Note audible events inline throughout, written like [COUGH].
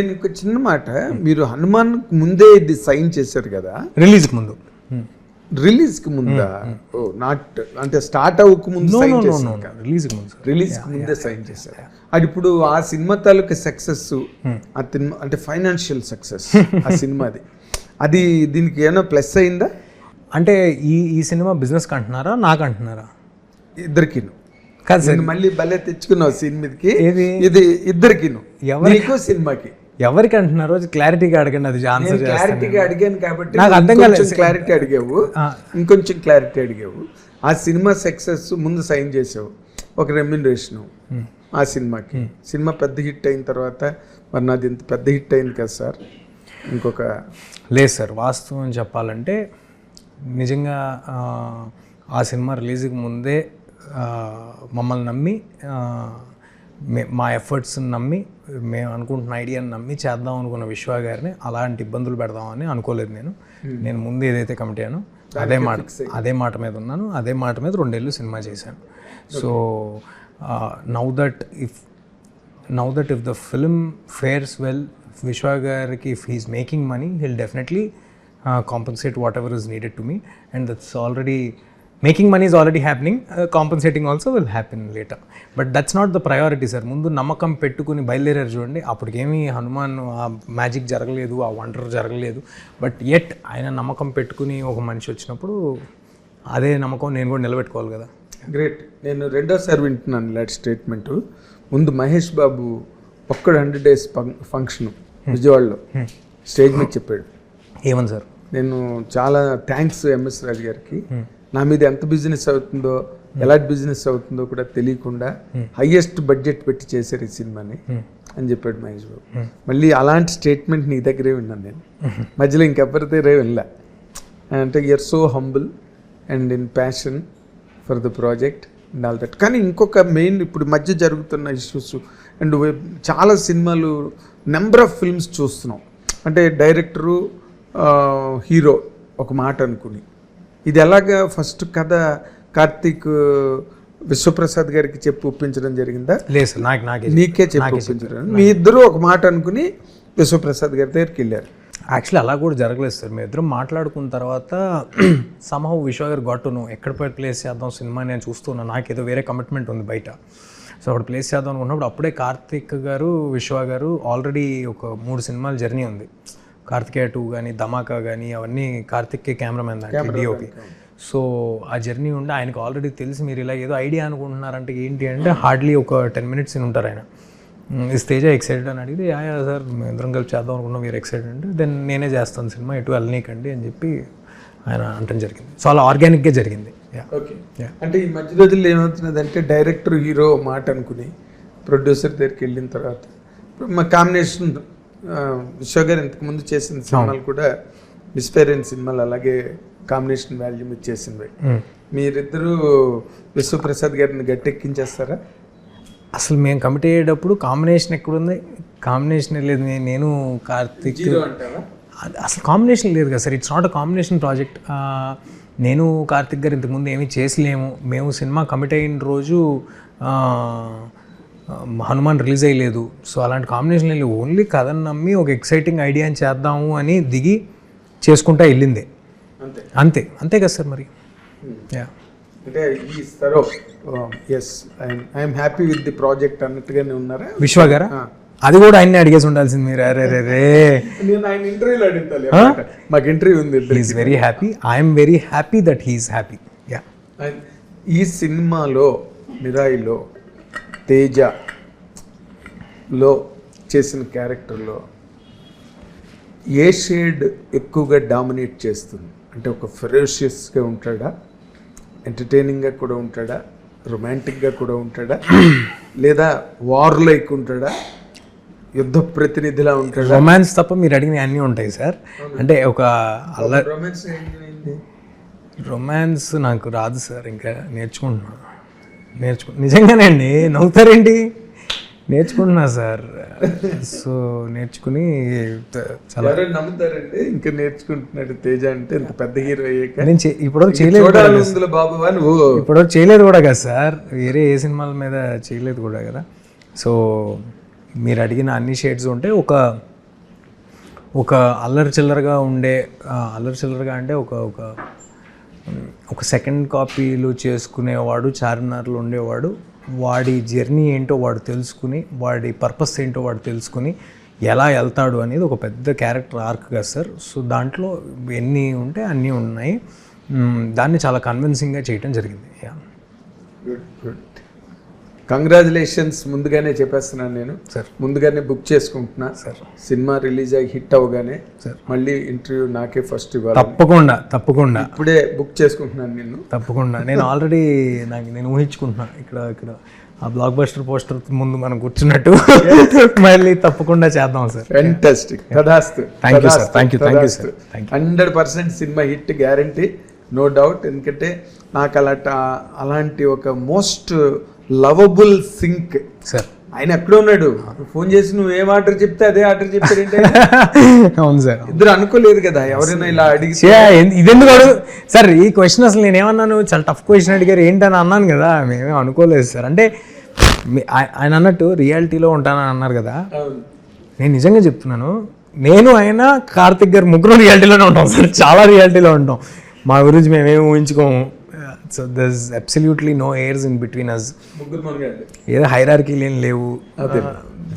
నేను ఒక చిన్న మాట. మీరు హనుమాన్ ముందే ఇది సైన్ చేశారు కదా? రిలీజ్కి ముందు. రిలీజ్కి ముందా? నాట్ అంటే స్టార్ట్ అవ్వక ముందు సైన్ చేశారు నో రిలీజ్కి ముందు రిలీజ్కి ముందే సైన్ చేశారు. అది ఇప్పుడు ఆ సినిమా తాలూకా సక్సెస్ ఆ తిన్- అంటే ఫైనాన్షియల్ సక్సెస్ ఆ [LAUGHS] సినిమాది అది. దీనికి ఏమైనా ప్లస్ అయిందా? అంటే ఈ ఈ సినిమా బిజినెస్కి అంటున్నారా నాకు అంటున్నారా? ఇద్దరికి కాదు మళ్ళీ భలే తెచ్చుకున్నావు సీన్ మీదకి. ఏది? ఇది ఇద్దరికిను. ఎవరికి? సినిమాకి. ఎవరికి అంటున్నారో క్లారిటీగా అడగండి అది ఆన్సర్ క్లారిటీగా అడిగాను కాబట్టి నాకు అర్థం కాలేదు. క్లారిటీ అడిగావు. ఇంకొంచెం క్లారిటీ అడిగావు. ఆ సినిమా సక్సెస్ ముందు సైన్ చేసావు. ఒక రెమ్యునరేషన్ ఆ సినిమాకి. సినిమా పెద్ద హిట్ అయిన తర్వాత మరి నాది ఇంత పెద్ద హిట్ అయింది కదా సార్. ఇంకొక లేదు సార్ వాస్తవం చెప్పాలంటే నిజంగా ఆ, సినిమా రిలీజ్కి ముందే మమ్మల్ని నమ్మి మే మా ఎఫర్ట్స్ని నమ్మి మేము అనుకుంటున్న ఐడియాని నమ్మి చేద్దాం అనుకున్న విశ్వ గారిని అలాంటి ఇబ్బందులు పెడదామని అనుకోలేదు నేను. నేను ముందు ఏదైతే కమిటీ అయ్యానో అదే మాట అదే మాట మీద ఉన్నాను. అదే మాట మీద రెండేళ్ళు సినిమా చేశాను. So now that if now that if the film fares well Vishwa గారికి if he's making money will definitely compensate whatever is needed to me and that's already making money is already happening compensating also will happen later but that's not the priority sir ముందు నమ్మకం పెట్టుకుని బయలుదేరారు చూడండి. అప్పటికేమీ హనుమాన్ ఆ magic జరగలేదు ఆ wonder జరగలేదు. But at ఆయన నమ్మకం పెట్టుకుని ఒక మనిషి వచ్చినప్పుడు అదే నమ్మకం నేను కూడా నిలబెట్టుకోవాలి కదా. గ్రేట్ నేను రెండోసారి వింటున్నాను ఇలాంటి స్టేట్మెంట్ ముందు Mahesh Babu Okkadu hundred days function విజయవాడలో స్టేజ్ మీద చెప్పాడు. ఏమని సార్ నేను చాలా థ్యాంక్స్ ఎంఎస్ రాజు గారికి. నా మీద ఎంత బిజినెస్ అవుతుందో ఎలాంటి బిజినెస్ అవుతుందో కూడా తెలియకుండా హైయెస్ట్ బడ్జెట్ పెట్టి చేశారు ఈ సినిమాని అని చెప్పాడు మహేష్ బాబు. మళ్ళీ అలాంటి స్టేట్మెంట్ నీ దగ్గరే విన్నాను నేను. మధ్యలో ఇంకెవరి దగ్గరే వినలే. అంటే you're so humble and in passion for the project and all that కానీ ఇంకొక మెయిన్ ఇప్పుడు మధ్య జరుగుతున్న ఇష్యూస్ అండ్ చాలా సినిమాలు నెంబర్ ఆఫ్ ఫిల్మ్స్ చూస్తున్నాం. అంటే డైరెక్టరు హీరో ఒక మాట అనుకుని. ఇది ఎలాగా ఫస్ట్ కథ కార్తీక్ విశ్వప్రసాద్ గారికి చెప్పి ఒప్పించడం జరిగిందా? లేదు సార్ నాకు నాకే నీకే చెప్పి ఒప్పించడం మీ ఇద్దరు ఒక మాట అనుకుని విశ్వప్రసాద్ గారి దగ్గరికి వెళ్ళారు. యాక్చువల్లీ అలా కూడా జరగలేదు సార్. మేము ఇద్దరం మాట్లాడుకున్న తర్వాత [CLEARS THROAT] సమహౌ విశ్వ గారు గట్టును ఎక్కడ పోయి ప్లేస్ చేద్దాం సినిమా నేను చూస్తున్నా నాకు ఏదో వేరే కమిట్మెంట్ ఉంది బయట. సో అక్కడ ప్లేస్ చేద్దాం అనుకున్నప్పుడు అప్పుడే కార్తిక్ గారు విశ్వ గారు ఆల్రెడీ ఒక మూడు సినిమాల జర్నీ ఉంది. కార్తికేయ టూ కానీ ధమాకా కానీ అవన్నీ కార్తిక్ కెమెరామెన్ దానికి డిఓపి సో ఆ జర్నీ ఉండి ఆయనకు ఆల్రెడీ తెలిసి మీరు ఇలా ఏదో ఐడియా అనుకుంటున్నారంటే ఏంటి అంటే హార్డ్లీ ఒక టెన్ మినిట్స్ ఉంటారు ఆయన. ఈ స్టేజ్ ఎక్సైటెడ్? అని అడిగితే యా సార్ ఇద్దరం కలిసి చేద్దాం అనుకున్నాం మీరు ఎక్సైటెడ్ అంటే దెన్ నేనే చేస్తాను సినిమా ఎటు వెళ్ళనీకండి అని చెప్పి ఆయన అంటం జరిగింది. సో అలా ఆర్గానిక్గా జరిగింది. యా. ఓకే. అంటే ఈ మధ్య రోజుల్లో ఏమవుతున్నదంటే డైరెక్టర్ హీరో మాట అనుకుని ప్రొడ్యూసర్ దగ్గరికి వెళ్ళిన తర్వాత ఇప్పుడు మా కాంబినేషన్ విశ్వ గారు ఇంతకుముందు చేసిన సినిమాలు కూడా మిస్పేరెన్ సినిమాలు అలాగే కాంబినేషన్ వాల్యూ చేసినవి. మీరిద్దరూ విశ్వప్రసాద్ గారిని గట్టెక్కించేస్తారా? అసలు మేము కమిట్ అయ్యేటప్పుడు కాంబినేషన్ ఎక్కడుంది? కాంబినేషన్ లేదు. నేను కార్తిక్ అసలు కాంబినేషన్ లేదు కదా sir. It's not a combination project నేను కార్తిక్ గారు ఇంతకుముందు ఏమీ చేసలేము. మేము సినిమా కమిట్ అయిన రోజు హనుమాన్ రిలీజ్ అయ్యలేదు. సో అలాంటి కాంబినేషన్ లేదు ఓన్లీ కథను నమ్మి ఒక ఎక్సైటింగ్ ఐడియాని చేద్దాము అని దిగి చేసుకుంటా వెళ్ళిందే. అంతే. అంతే. అంతే కదా సార్ మరి? యా అంటే ఈ స్థరో yes I'm happy with the project అన్నట్టుగానే ఉన్నారా? విశ్వ గారా? అది కూడా ఆయన్ని అడిగేసి ఉండాల్సింది మీరు. అరే రే రే. నేను ఆయన ఇంటర్వ్యూలో అడుగుతాను. మాకు ఇంటర్వ్యూ ఉంది. He's very happy I'm very happy that he's happy ya ఈ సినిమాలో మిరాయిలో తేజలో చేసిన క్యారెక్టర్లో ఏ షేడ్ ఎక్కువగా డామినేట్ చేస్తుంది? అంటే ఒక ఫెరోషియస్గా ఉంటాడా? ఎంటర్టైనింగ్గా కూడా ఉంటాడా? రొమాంటిక్గా కూడా ఉంటాడా? లేదా వార్ లైక్ ఉంటాడా? యుద్ధ ప్రతినిధిలా ఉంటాడా? రొమాన్స్ తప్ప మీరు అడిగిన అన్నీ ఉంటాయి సార్. అంటే ఒక అల్ల రొమాన్స్ రొమాన్స్ నాకు రాదు సార్ ఇంకా నేర్చుకుంటున్నా. నేర్చుకు నిజంగానే అండి నవ్వుతారేంటి? నేర్చుకుంటున్నా సార్. సో నేర్చుకుని చాలా నమ్ముతారండి? ఇంకా నేర్చుకుంటున్నాడు తేజ అంటే ఇంత పెద్ద హీరో అయ్యాక. నేను ఇప్పటివరకు చేయలేదు బాబు అని ఇప్పటివరకు చేయలేదు కూడా కదా సార్. వేరే ఏ సినిమాల మీద చేయలేదు కూడా కదా. సో మీరు అడిగిన అన్ని షేడ్స్ ఉంటే ఒక ఒక అల్లరి చిల్లరగా ఉండే అల్లరి చిల్లరగా అంటే ఒక ఒక ఒక సెకండ్ కాపీలు చేసుకునేవాడు చార్మినార్లో ఉండేవాడు. వాడి జర్నీ ఏంటో వాడు తెలుసుకుని వాడి పర్పస్ ఏంటో వాడు తెలుసుకుని ఎలా వెళ్తాడు అనేది ఒక పెద్ద క్యారెక్టర్ ఆర్క్ కదా సార్. సో దాంట్లో ఎన్ని ఉంటే అన్నీ ఉన్నాయి. దాన్ని చాలా కన్విన్సింగ్గా చేయటం జరిగింది. యా గుడ్ గుడ్ కంగ్రాచులేషన్స్ ముందుగానే చెప్పేస్తున్నాను నేను. సార్ ముందుగానే బుక్ చేసుకుంటున్నా. సార్ సినిమా రిలీజ్ అయ్యి హిట్ అవగానే సార్. మళ్ళీ ఇంటర్వ్యూ నాకే ఫస్ట్ ఇవ్వాలి. తప్పకుండా తప్పకుండా. ఇప్పుడే బుక్ చేసుకుంటున్నాను నిన్ను. తప్పకుండా. నేను ఆల్రెడీ నాకు నేను ఊహించుకుంటున్నా. ఇక్కడ ఇక్కడ ఆ బ్లాక్ బస్టర్ పోస్టర్ ముందు మనం కూర్చున్నట్టు. మళ్ళీ తప్పకుండా చేద్దాం సార్ ఫెంటాస్టిక్ తదాస్తు you, sir. Thank you, thank you, sir. Thank hundred percent cinema hit guarantee no doubt ఎందుకంటే నాకు అలాంటి అలాంటి ఒక మోస్ట్ లవబుల్ సింక్. సార్. ఆయన ఎక్కడ ఉన్నాడు. ఫోన్ చేసి నువ్వు ఏం ఆర్డర్ చెప్తే అదే ఆర్డర్ చెప్తాడంటే [LAUGHS] అవును సార్. ఇద్దరు అనుకోలేదు కదా ఎవరైనా ఇలా అడిగి ఇదెందుకు అడుగు సార్ ఈ క్వశ్చన్ అసలు నేను ఏమన్నాను చాలా టఫ్ క్వశ్చన్ అడిగారు. ఏంటని అన్నాను కదా మేమేం అనుకోలేదు సార్. అంటే ఆయన అన్నట్టు రియాలిటీలో ఉంటానని అన్నారు కదా. నేను నిజంగా చెప్తున్నాను నేను ఆయన కార్తిక్ గారు ముగ్గురు రియాలిటీలోనే ఉంటాం సార్. చాలా రియాలిటీలో ఉంటాం. మా గురించి మేమేం ఊహించుకోము. So thus absolutely no airs in between us ఏదో హైరార్కీలు ఏం లేవు.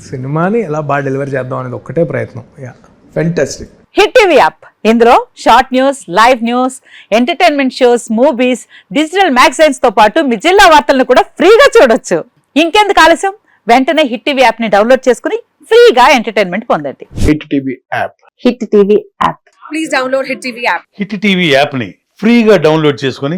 సినిమాని ఎలా బాగా డెలివరీ చేద్దాం అనేది ఒక్కటే ప్రయత్నం. Yeah fantastic hit TV app ఇందులో short news live news entertainment shows movies digital మ్యాగజైన్స్తో పాటు మీ జిల్లా వార్తలను కూడా ఫ్రీగా చూడొచ్చు. ఇంకెందుకు ఆలస్యం? వెంటనే హిట్ టీవీ యాప్ని డౌన్లోడ్ చేసుకుని ఫ్రీగా ఎంటర్టైన్మెంట్ పొందండి. Hit TV app hit TV app hit TV యాప్ని ఫ్రీగా డౌన్లోడ్ చేసుకొని